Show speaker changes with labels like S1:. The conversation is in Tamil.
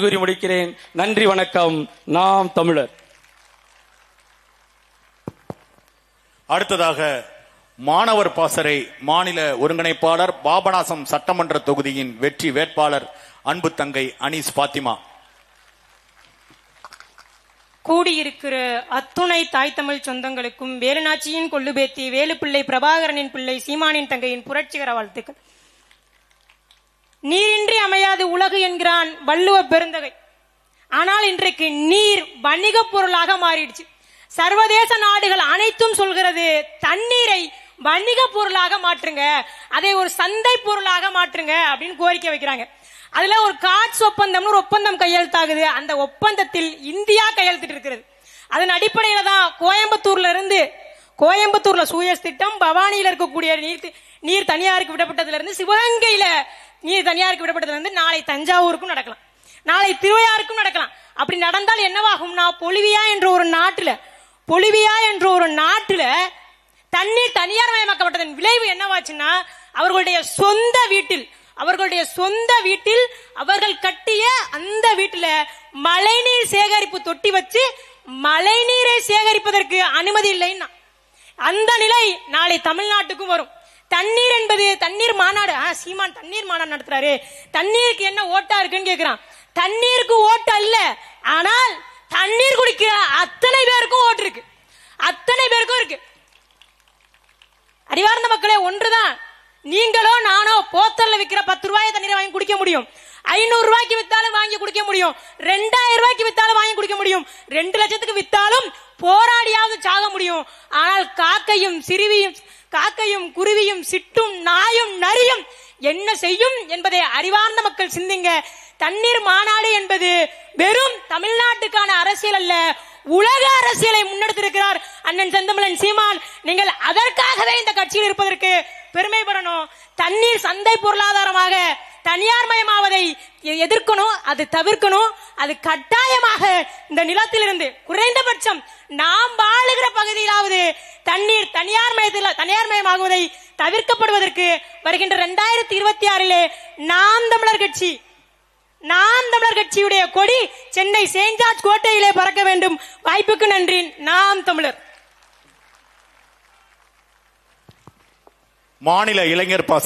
S1: கூறி முடிக்கிறேன். நன்றி வணக்கம். நாம் தமிழர்.
S2: அடுத்ததாக மாணவர் பாசறை மாநில ஒருங்கிணைப்பாளர் பாபநாசம் சட்டமன்ற தொகுதியின் வெற்றி வேட்பாளர் அன்பு தங்கை அனீஸ் பாத்திமா.
S3: கூடியிருக்கிற அத்துணை தாய் தமிழ் சொந்தங்களுக்கும் வேலுநாச்சியின் கொள்ளுபேத்தி வேலுப்பிள்ளை பிரபாகரனின் பிள்ளை சீமானின் தங்கையின் புரட்சிகர வாழ்த்துக்கள். நீரின்றி அமையாது உலகு என்கிறான் வள்ளுவ பெருந்தகை. ஆனால் இன்றைக்கு நீர் வணிக பொருளாக மாறிடுச்சு. சர்வதேச நாடுகள் அனைத்தும் சொல்கிறது தண்ணீரை வணிக பொருளாக மாற்றுங்க அதை ஒரு சந்தை பொருளாக மாற்றுங்க அப்படின்னு கோரிக்கை வைக்கிறாங்க. அதுல ஒரு காட்ஸ் ஒப்பந்தம்னு ஒரு ஒப்பந்தம் கையெழுத்தாகுது. அந்த ஒப்பந்தத்தில் இந்தியா கையெழுத்திட்டு இருக்கிறது அதன் அடிப்படையில தான் கோயம்புத்தூர்ல இருந்து கோயம்புத்தூர்ல சூயஸ் திட்டம் பவானியில இருக்கக்கூடிய நீர் நீர் தனியாருக்கு விடப்பட்டதுல இருந்து சிவகங்கையில நீர் தனியாருக்கு விடப்பட்டது வந்து நாளை தஞ்சாவூருக்கும் நடக்கலாம். நாளை திருவையாருக்கும் நடக்கலாம். அப்படி நடந்தால் என்னவாகும்னா பொலிவியா என்ற ஒரு நாட்டுல பொலிவியா என்ற ஒரு நாட்டுல தண்ணீர் தனியார் மயமாக்கப்பட்டதன் விளைவு என்னவாச்சுன்னா அவர்களுடைய சொந்த வீட்டில் அவர்களுடைய சொந்த வீட்டில் அவர்கள் கட்டிய அந்த வீட்டில் மழைநீர் சேகரிப்பு தொட்டி வச்சு மழைநீரை சேகரிப்பதற்கு அனுமதி இல்லைன்னா அந்த நிலை நாளை தமிழ்நாட்டுக்கும் வரும். தண்ணீர் என்பது தண்ணீர் மாநாடு. ஆ, சீமான் தண்ணீர் மாநாடு நடத்துறாரு. தண்ணீருக்கு என்ன ஓட்டா இருக்குன்னு கேக்குறான். தண்ணீருக்கு ஓட்டு அல்ல ஆனால் தண்ணீர் குடிக்கிற அத்தனை பேருக்கும் ஓட்டு இருக்கு. அத்தனை பேருக்கும் இருக்கு. அறிவார்ந்த மக்களே ஒன்றுதான். நீங்களோ நானோ போத்தல்ல விக்கிற பத்து ரூபாய் தண்ணீரை வாங்கி குடிக்க முடியும். ஐநூறு ரூபாய்க்கு வித்தாலும் வாங்கி குடிக்க முடியும். ரெண்டாயிரம் ரூபாய்க்கு வித்தாலும் வாங்கி குடிக்க முடியும். ரெண்டு லட்சத்துக்கு வித்தாலும் போராடியாவது சாக முடியும். ஆனால் காக்கையும் சிறுவியும் காக்கையும் குருவியும் சிட்டும் நாயும் நரியும் என்ன செய்யும் என்பதை அறிவார்ந்த மக்கள் சிந்திங்க. தண்ணீர் மாநாடு என்பது வெறும் தமிழ்நாட்டுக்கான அரசியல் அல்ல உலக அரசியலை முன்னெடுத்திருக்கிறார் அண்ணன் செந்தமிழன் சீமான். நீங்கள் அதற்காகவே இந்த கட்சியில் இருப்பதற்கு பெருமைப்படணும் தண்ணீர் சந்தை பொருளாதாரமாக தனியார் மயமாவதை எதிர்க்கணும் அது தவிர்க்கணும் அது கட்டாயமாக இந்த நிலத்திலிருந்து குறைந்தபட்சம் நாம் வாழுகிற பகுதியிலாவது தண்ணீர் தனியார் மயத்தில் தனியார் மயமாகுவதை தவிர்க்கப்படுவதற்கு வருகின்ற இரண்டாயிரத்தி இருபத்தி ஆறிலே நாம் தமிழர் கட்சி நாம் தமிழர் கட்சியுடைய கொடி சென்னை செயின்ட் ஜார்ஜ் கோட்டையிலே பறக்க வேண்டும். வாய்ப்புக்கு நன்றி. நாம் தமிழர்.
S2: மாநில இளைஞர் பாசறை